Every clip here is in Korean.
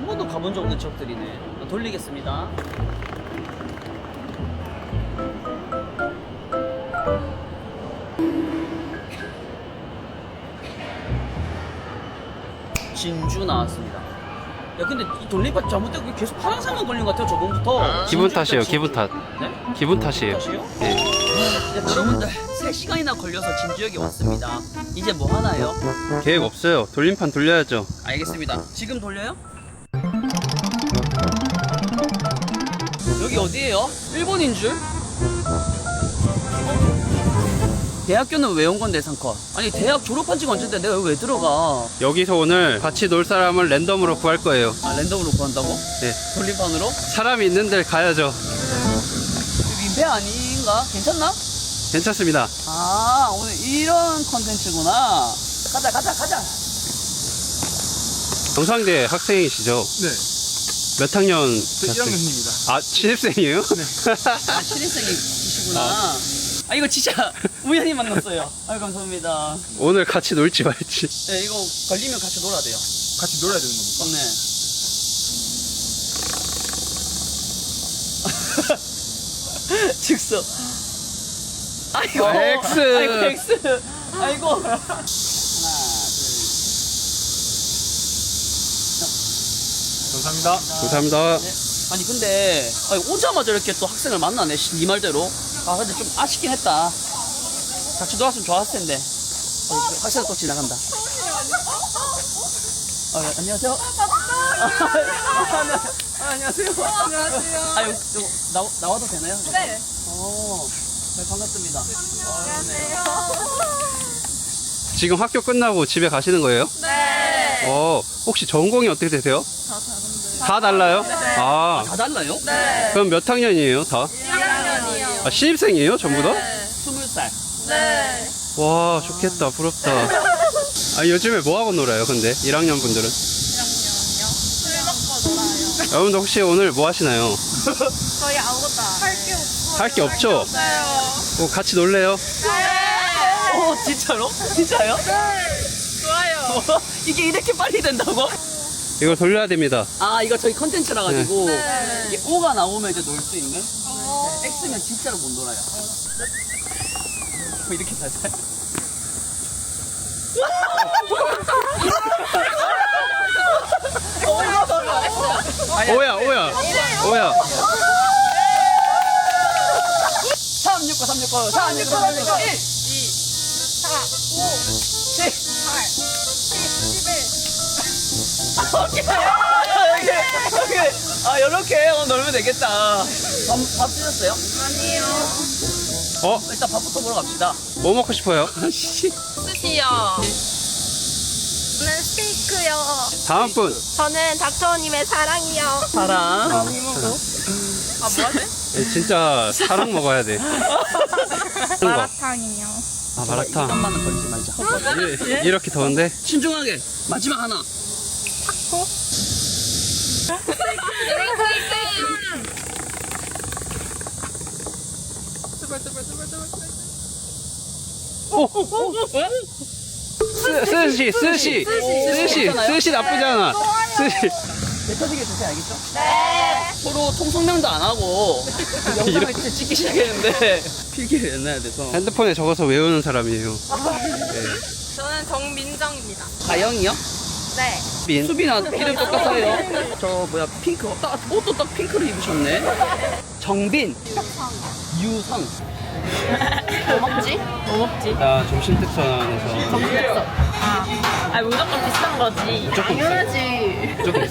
한 번도 가본 적 없는 지역들이네. 돌리겠습니다. 진주 나왔습니다. 야 근데 이 돌림판 잘못되고 계속 파란색만 걸린 것 같아요 저번부터. 기분 진주 탓이에요, 진- 기분 탓. 네? 기분 탓이에요. 탓이요? 네. 야, 여러분들 3시간이나 걸려서 진주역에 왔습니다. 이제 뭐 하나요? 계획 없어요. 돌림판 돌려야죠. 알겠습니다. 지금 돌려요? 여기 어디예요? 일본인 줄? 대학교는 왜 온 건데 상커? 아니 대학 졸업한 지가 언젠데 내가 여기 왜 들어가? 여기서 오늘 같이 놀 사람을 랜덤으로 구할 거예요. 아 랜덤으로 구한다고? 네. 돌림판으로? 사람이 있는 데 가야죠. 여기 민폐 아닌가? 괜찮나? 괜찮습니다. 아 오늘 이런 컨텐츠구나. 가자 가자 가자. 경상대 학생이시죠? 네, 몇 학년? 저 1학년입니다. 아, 신입생이에요? 아 신입생이시구나. 아 이거 진짜 우연히 만났어요. 아 감사합니다. 오늘 같이 놀지 말지. 네 이거 걸리면 같이 놀아야 돼요. 같이 놀아야 되는 겁니까? 네. 즉석. 아이고. X. 아이고 X. 아이고. 하나 둘. 감사합니다. 감사합니다. 네. 아니 근데 아니, 오자마자 이렇게 또 학생을 만나네 씨, 네 말대로 아 근데 좀 아쉽긴 했다 같이 놀았으면 좋았을 텐데 어, 학생 또 지나간다 아, 네, 안녕하세요 아, 아, 안녕하세요 안녕하세요 아 여기, 여기 나, 나와도 되나요? 네 어, 네, 반갑습니다 아, 네. 지금 학교 끝나고 집에 가시는 거예요? 네. 어, 혹시 전공이 어떻게 되세요? 다 달라요? 아, 다 달라요? 네. 그럼 몇 학년이에요, 다? 1학년이요. 아, 신입생이에요, 전부 다? 스물 살 네. 와, 좋겠다, 부럽다. 아, 요즘에 뭐 하고 놀아요, 근데? 1학년 분들은? 1학년이요. 술 먹고 놀아요. 여러분들 혹시 오늘 뭐 하시나요? 저희 아무것도 할게 없어요. 할 게 없죠? 없어요. 뭐 같이 놀래요? 네. 어 진짜로? 진짜요? 좋아요. 이게 이렇게 빨리 된다고? 이거 돌려야 됩니다. 아 이거 저희 컨텐츠라 가지고 네. 이게 O가 나오면 이제 놀 수 있는 어. X면 진짜로 못 놀아요 뭐 이렇게 살살 오야, 오야, 오야. 369 369 369 369 1 오케이 오케이 아 이렇게 어, 놀면 되겠다 밥, 밥 드셨어요? 아니요. 어, 일단 밥부터 먹으러 갑시다 뭐 먹고 싶어요? 씨 스시요. 저는 스테이크요. 다음 분. 저는 닥터님의 사랑이요. 사랑 아, 뭐하지? 예, 진짜 사랑 먹어야 돼. 거. 마라탕이요. 아, 마라탕. 이것만은 걸리지 말자 이- 이렇게 더운데? 신중하게 마지막 하나 오! 스, 스시, 스시, 스시, 스시 나쁘지 않아. 스시. 뱉어지게 주세요 알겠죠? 네 서로 통성명도 안 하고 영상을 진짜 찍기 시작했는데 필기를 해놔야 돼서 핸드폰에 적어서 외우는 사람이에요. 저는 정민정입니다. 가영이요? 네. 민. 수빈아 이름 똑같아요 저 뭐야 핑크 딱, 옷도 딱 핑크를 입으셨네 정빈 유성 뭐 먹지? 뭐 먹지? 나 점심 특선에서 정신없어. 아. 아, 무조건 비슷한 거지. 무조건. 당연하지. 무조건.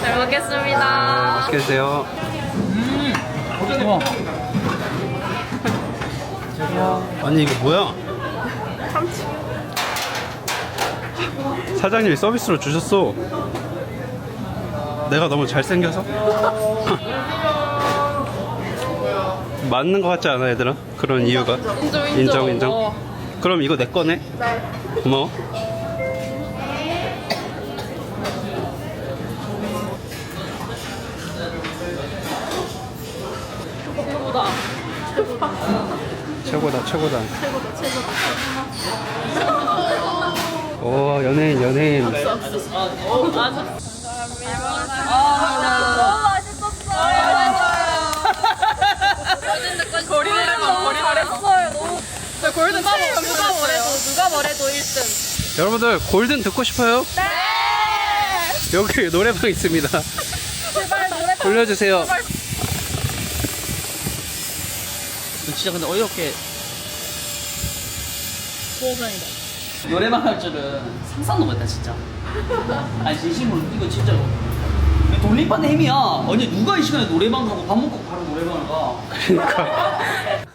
잘 먹겠습니다. 맛있게 드세요. 우와 아니 이거 뭐야? 사장님이 서비스로 주셨어. 내가 너무 잘생겨서? 맞는 것 같지 않아 얘들아? 그런 이유가 인정, 인정 인정 어. 그럼 이거 내 거네? 고마워 최고다. 최고다 최고다 최고다, 오 연예인 연예인. 어, 맞아. 너무 맛있었어요. 거리 노래방, 거리 노래방. 너무 골든 누가 누가 뭐래도 누가 뭐래도 1등. 여러분들 골든 듣고 싶어요? 네. 여기 노래방 있습니다. 제발 노래 불러주세요. 진짜 근데 어이없게 보호전이다. 노래방 할 줄은 상상도 못했다 진짜. 아니 진심으로 이거 진짜로. 돌림판의 힘이야. 아니 누가 이 시간에 노래방 가고 밥 먹고 바로 노래방을 가? 그러니까.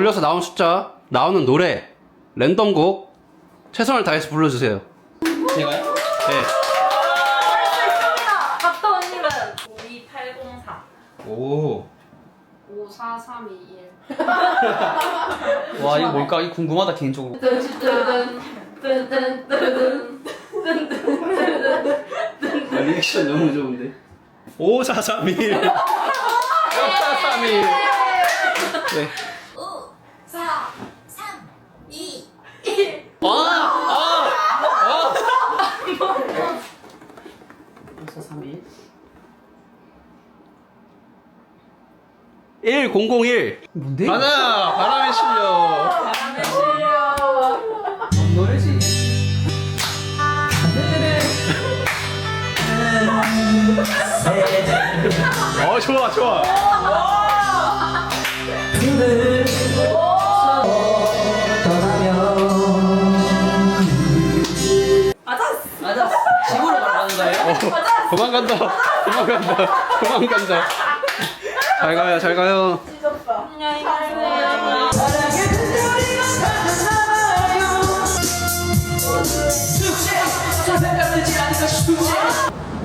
돌려서 나온 숫자, 나오는 노래, 랜덤곡 최선을 다해서 불러주세요. 제가요? 네. 갔다 언니는 22804. 오. 54321. 와 이거 뭘까 이거 궁금하다 개인적으로 아, 리액션 너무 좋은데 5431. 431. 네. 5, 4, 3, 2, 와! 아! 아! 431 1001. 뭔데? 가자! 바람의 실력. 노래지 어, 좋아, 좋아. 맞아 집으로 가는 거예요? 도망간다. 도망간다. 도망간다. 잘 가요, 잘 가요.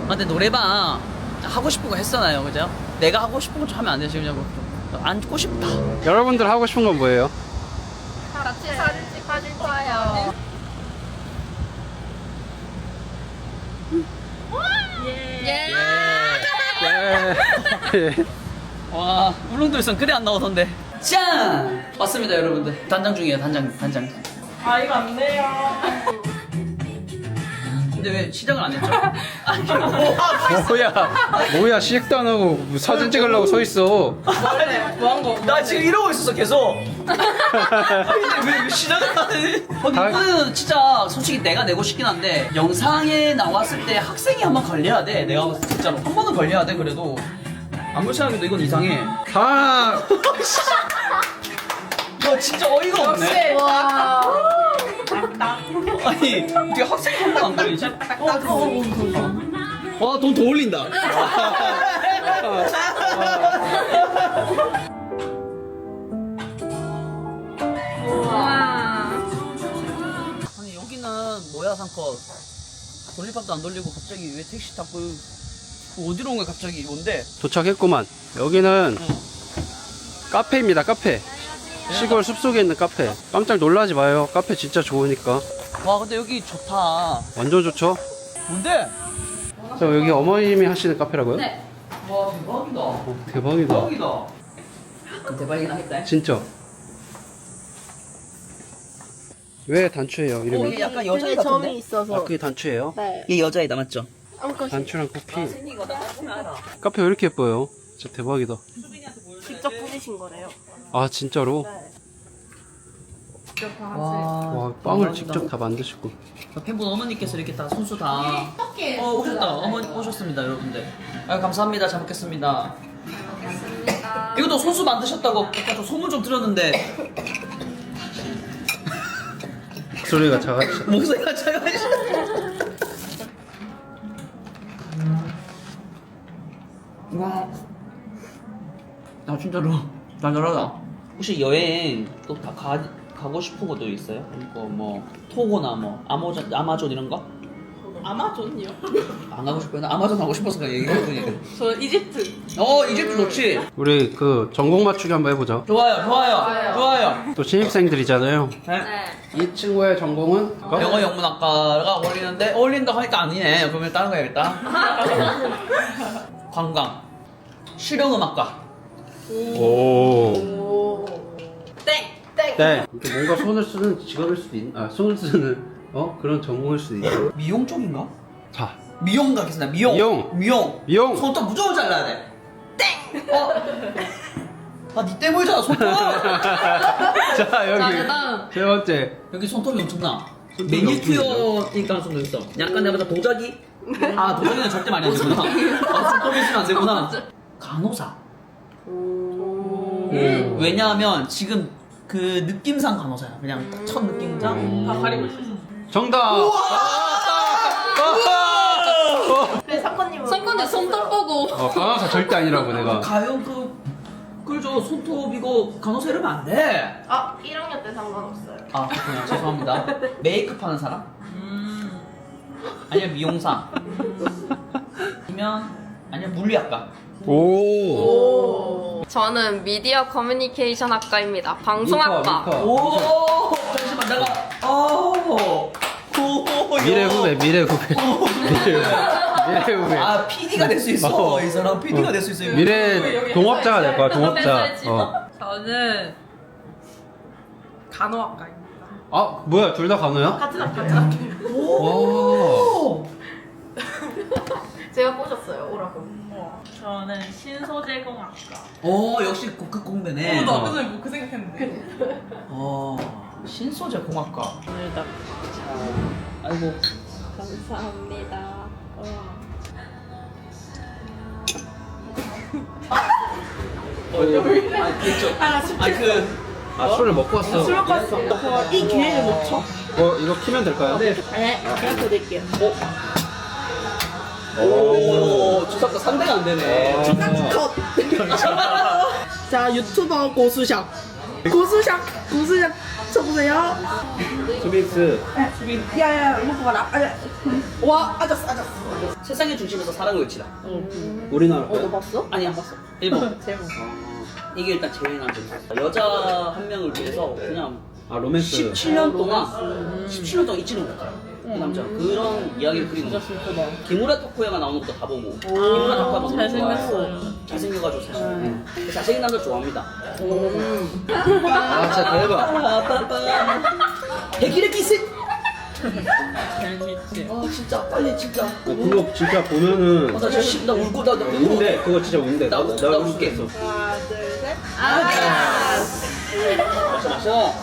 아, 근데 노래방 하고 싶은 거 했잖아요 그죠? 내가 하고 싶은 거 좀 하면 안 되지 그냥 앉고 싶다 여러분들 하고 싶은 건 뭐예요? 같이 사진 찍어줄 거예요. 예. 예. 와 울릉도에선 그래 안 나오던데 짠! 왔습니다 여러분들 단장 중이에요 단장 단장 아, 이거 안 돼요. 근데 왜 시작을 안 했죠? 아니 뭐 뭐야? 뭐야? 시작도 안 하고 뭐 사진 찍으려고 서 있어. 뭐한 거? 나 지금 이러고 있었어 계속 근데 왜, 왜 시작을 안 해? 어, 다- 이거는 진짜 솔직히 내가 내고 싶긴 한데 영상에 나왔을 때 학생이 한 번 걸려야 돼 내가 봤을 때 진짜로 한 번은 걸려야 돼 그래도 아무리 생각해도 이건 이상해. 다너 진짜 어이가 없네. 와. 아니 어떻게 학생이 한번안 걸리지? 와 돈 더 올린다. 아니 여기는 뭐야 상컷 돌림판도 안 돌리고 갑자기 왜 택시 타고 어디로 온 거야 갑자기 뭔데? 도착했구만. 여기는 카페입니다. 카페. 시골 숲속에 있는 카페. 깜짝 놀라지 마요. 카페 진짜 좋으니까. 와 근데 여기 좋다 완전 좋죠? 뭔데? 저 여기 어머님이 하시는 카페라고요? 네. 와 대박이다 어, 대박이다. 대박이다 그럼 대박이긴 하겠다 진짜. 왜 단추예요? 어, 이름이? 이게 약간 여자애 점이 같은데? 있어서. 아, 그게 단추예요? 네. 이게 여자애다 맞죠? 단추랑 커피. 알아 카페 왜 이렇게 예뻐요? 진짜 대박이다. 직접 만드신 거래요. 아 진짜로? 와, 와 빵을 직접 다 만드시고. 팬분 어머니께서 이렇게 다 손수 다. 어 오셨다. 어머니 오셨습니다, 여러분들. 아 감사합니다. 잘 먹겠습니다. 이것도 손수 만드셨다고 아까 좀 소문 좀 들었는데 소리가 작아. 목소리가 작아지 와. 아 진짜로 달달하다. 혹시 여행 또 다 가, 가고 싶은 곳도 있어요? 이거 뭐 토고나 뭐 아마존 아마존 이런 거? 아마존이요? 안 가고 싶어요? 나 아마존 가고 싶어서 그냥 얘기해보니까. 저 이집트. 어 이집트 좋지. 우리 그 전공 맞추기 한번 해보죠. 좋아요, 좋아요, 좋아요. 또 신입생들이잖아요. 네. 이 친구의 전공은 영어 영문학과가 어울리는데 어울린다고 하니까 아니네. 그러면 다른 거 해야겠다. 관광, 실용음악과. 오. 땡! 땡! 네. 이렇게 뭔가 손을 쓰는 직업일 수도 있. 아 손을 쓰는 어 그런 전공일 수도 있고. 미용 쪽인가? 자 미용 가겠습니다. 미용. 미용. 미용. 미용. 손톱 무조건 잘라야 돼. 땡. 어. 아니 때문이잖아 손톱. 자 여기 그다음 세 번째. 여기 손톱이 엄청나. 손톱이 매니큐어일 가능성도 있어. 약간 내가 보다 도자기? 아 도자기는 절대 많이 안 되구나. 아 손톱이 있으면 안 되구나. 간호사. 음, 왜냐하면 지금 그 느낌상 간호사야. 그냥 첫 느낌상 다 가리고 있어서. 정답. 네, 사건님 사건님 손톱 보고 어 강화사 절대 아니라고 내가. 가요 그 그저 손톱 이거 간호사 이러면 안 돼. 아 1학년 때 상관없어요. 아 그렇구나 죄송합니다. 메이크업 하는 사람? 음. 아니면 미용사? 아니면 아니면 물리학과? 오. 저는 미디어 커뮤니케이션 학과입니다. 방송학과. 미카, 미카. 오 잠시만 내가 어 오, 미래 야. 후배 미래 후배 미래 후배 미래 후배 아 PD가 될 수 있어 어. 이 사람 PD가 될 수 있어 이거. 미래 동업자가 될 거야 동업자 어. 저는 간호학과입니다. 아 뭐야 둘 다 간호야? 같은 학과, 같은 학과. 오. 제가 꼬셨어요. 오라고. 저는 신소재공학과. 오 역시 그 공대네 어, 나 아까 전에 뭐 그 생각했는데. 어 신소재 공학과 아이고 감사합니다. 어, 아니 그죠 아니 그아 술을 먹고 왔어 술 먹고 왔어. 이 기회를 놓쳐. 어 이거 키면 될까요? 네, 그냥 드릴게요. 오, 주사가 상대가 안 되네. 자, 유튜버 고수샵. 고수샵, 고수샵 쳐보세요. 투빅스 야야, 먹고 가라. 아, 야. 와, 앉았어, 앉았어. 세상의 중심에서 사랑을 외치다. 우리나라 거야? 봤어? 아니 안 봤어. 일본. 제목. 이게 일단 제일 난 점수. 여자 한 명을 위해서 그냥 아 로맨스 17년 동안 17년 동안 잊지는 못해요. 그 남자 그런 이야기를 그리는 거. 김우라 토코야가 나오는 것도 다 보고. 김우라 토코야 너무 잘생겼어. 좋아요. 잘생겨가지고 사실. 응. 잘생긴 남자 좋아합니다. 아 진짜 대박 백일의 기세. 재밌지. 아 진짜 빨리 진짜. 아, 그거 진짜 보면은 어, 나 진짜 나 울고 나, 나 울고. 운대 그거 진짜 운대 나, 나, 나, 나나울 수도 울게. 있어 마셔 마셔.